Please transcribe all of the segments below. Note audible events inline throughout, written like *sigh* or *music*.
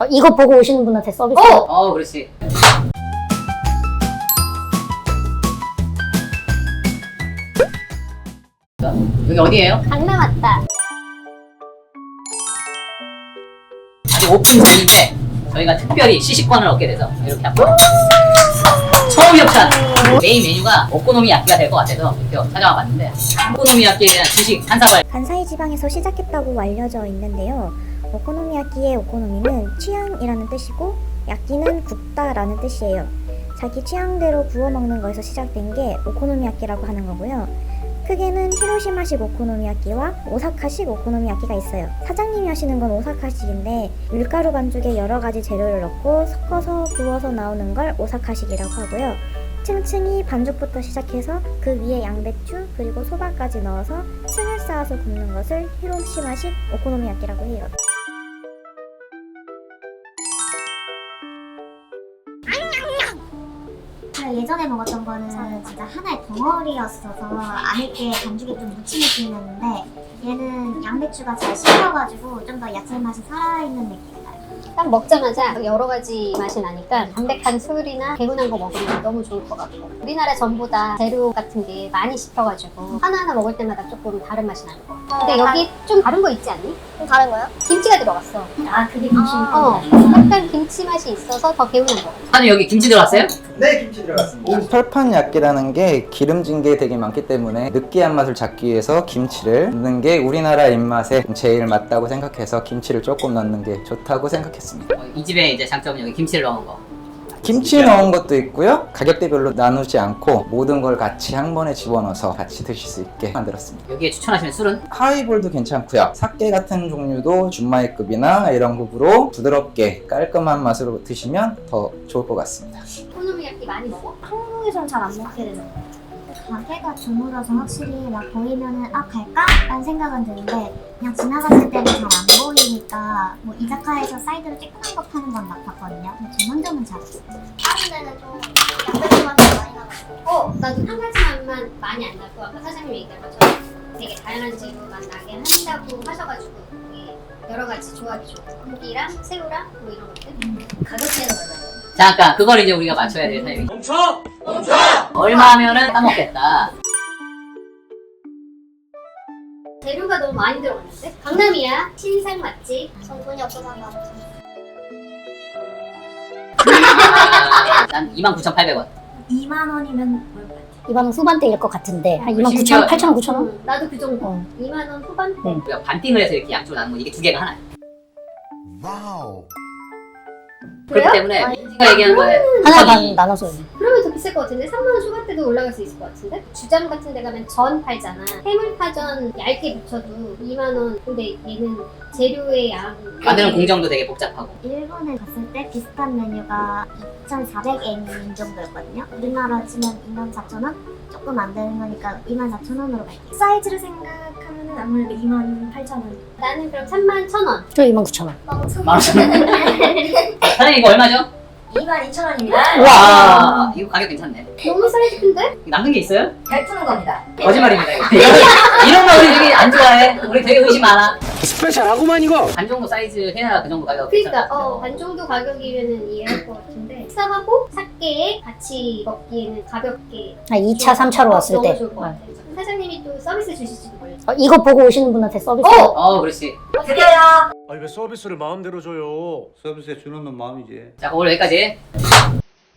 어, 이거 보고 오시는 분한테 서비스. 어, 그렇지. 여기 어디예요? 강남 왔다. 아직 오픈 중인데 저희가 특별히 시식권을 얻게 돼서 이렇게 한번 처음 협찬 메인 메뉴가 오코노미야끼가 될 것 같아서 이렇게 찾아와 봤는데 오코노미야끼에 대한 지식 한 사발 간사이 지방에서 시작했다고 알려져 있는데요. 오코노미야끼의 오코노미는 취향이라는 뜻이고 야끼는 굽다라는 뜻이에요. 자기 취향대로 구워 먹는 거에서 시작된 게 오코노미야끼라고 하는 거고요. 크게는 히로시마식 오코노미야끼와 오사카식 오코노미야끼가 있어요. 사장님이 하시는 건 오사카식인데 밀가루 반죽에 여러 가지 재료를 넣고 섞어서 구워서 나오는 걸 오사카식이라고 하고요. 층층이 반죽부터 시작해서 그 위에 양배추 그리고 소바까지 넣어서 층을 쌓아서 굽는 것을 히로시마식 오코노미야끼라고 해요. 예전에 먹었던 거는 진짜 하나의 덩어리였어서 안에 게 반죽이 좀 묻힌 느낌이었는데 얘는 양배추가 잘 씹혀가지고 좀 더 야채 맛이 살아있는 느낌이 나요. 딱 먹자마자 여러 가지 맛이 나니까 담백한 술이나 개운한 거 먹으면 너무 좋을 것 같고 우리나라 전보다 재료 같은 게 많이 씹혀가지고 하나하나 먹을 때마다 조금 다른 맛이 나는 거 근데 여기 좀 다른 거 있지 않니? 좀 다른 거요? 김치가 들어갔어 아 그게 김치 어, 약간 김치 맛이 있어서 더 개운한 거 사장님 여기 김치 들어갔어요? 네, 김치 들어갔습니다. 이 철판 약기라는 게 기름진 게 되게 많기 때문에 느끼한 맛을 잡기 위해서 김치를 넣는 게 우리나라 입맛에 제일 맞다고 생각해서 김치를 조금 넣는 게 좋다고 생각했습니다. 어, 이 집의 이제 장점은 여기 김치를 넣은 거 김치 넣은 것도 있고요. 가격대별로 나누지 않고 모든 걸 같이 한 번에 집어넣어서 같이 드실 수 있게 만들었습니다. 여기에 추천하시는 술은? 하이볼도 괜찮고요. 사케 같은 종류도 준마이급이나 이런 급으로 부드럽게 깔끔한 맛으로 드시면 더 좋을 것 같습니다. 오코노미야끼 많이 먹어? 한국에선 잘 안 먹게 되는 거예요. 가게가 드물어서 확실히 막 보이면은 아 갈까? 라는 생각은 드는데 그냥 지나갔을 때는 잘 안 보이니까 뭐 이자카야에서 사이드로 쬐끄만 거 파는 건 막 봤거든요. 근데 전문점은 잘 없어요. 다른 데는 좀 양배추 맛이 많이 나가지고 어, 나도 한 가지만 많이 안 나고 아까 사장님이 얘기한 것처럼 되게 다양한 재료만 나게 한다고 하셔가지고 여러 가지 조합이 좋고 고기랑 새우랑 뭐 이런 것들 가격대는 얼마예요? 잠깐 그걸 이제 우리가 맞춰야 될 타이밍 멈춰! 멈춰! 얼마 하면은 따먹겠다 재료가 너무 많이 들어갔는데? 강남이야 신상 맛집 전 돈이 없어서 한거 없어요. 아, 난 29,800원 2만 원이면 뭘까요? 이거는 후반대일 것 같은데 한 2만 9천 심지어- 원, 8천 원, 9천 원? 음, 나도 그 정도 어. 2만 원 후반대 우리가 반띵을 해서 이렇게 양쪽으로 나누면 이게 두 개가 하나야 그래요? 그렇기 때문에 민지가 얘기한 거에 하나 반 나눠서 비쌀 것 같은데 3만 원 초반대도 올라갈 수 있을 것 같은데 주점 같은 데 가면 전 팔잖아 해물파전 얇게 붙여도 2만 원 근데 얘는 재료의 양 만드는 공정도 되게 복잡하고 일본에 갔을 때 비슷한 메뉴가 2,400엔 정도였거든요. 우리나라 치면 24,000원? 조금 안 되는 거니까 24,000원으로 갈게요. 사이즈를 생각하면은 아무래도 28,000원. 나는 그럼 3만 1천 원 저 2만 9천 원 만원 *laughs* 사장님 이거 얼마죠? 22,000원입니다. 와 이거 가격 괜찮네 너무 사이즈 큰데? 남는 게 있어요? 잘 푸는 겁니다. 거짓말입니다 이거 이런 거 우리 되게 안 좋아해 우리 되게 의심 많아 스페셜하구만 이거. 반 정도 사이즈 해야 그 정도 가격 그러니까. 어, 반 정도 가격이면은 이해할 것 같은데 식사하고 사케에 같이 먹기에는 가볍게 한 2차, 3차로 왔을 너무 때 좋을 것 같아 사장님이 또 서비스 주실지도 몰라 어, 이거 보고 오시는 분한테 서비스 어 그렇지 드려요. 아왜 서비스를 마음대로 줘요? 서비스에 주는 놈 마음이지. 자 오늘 여기까지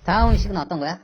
다음 음식은 어떤 거야?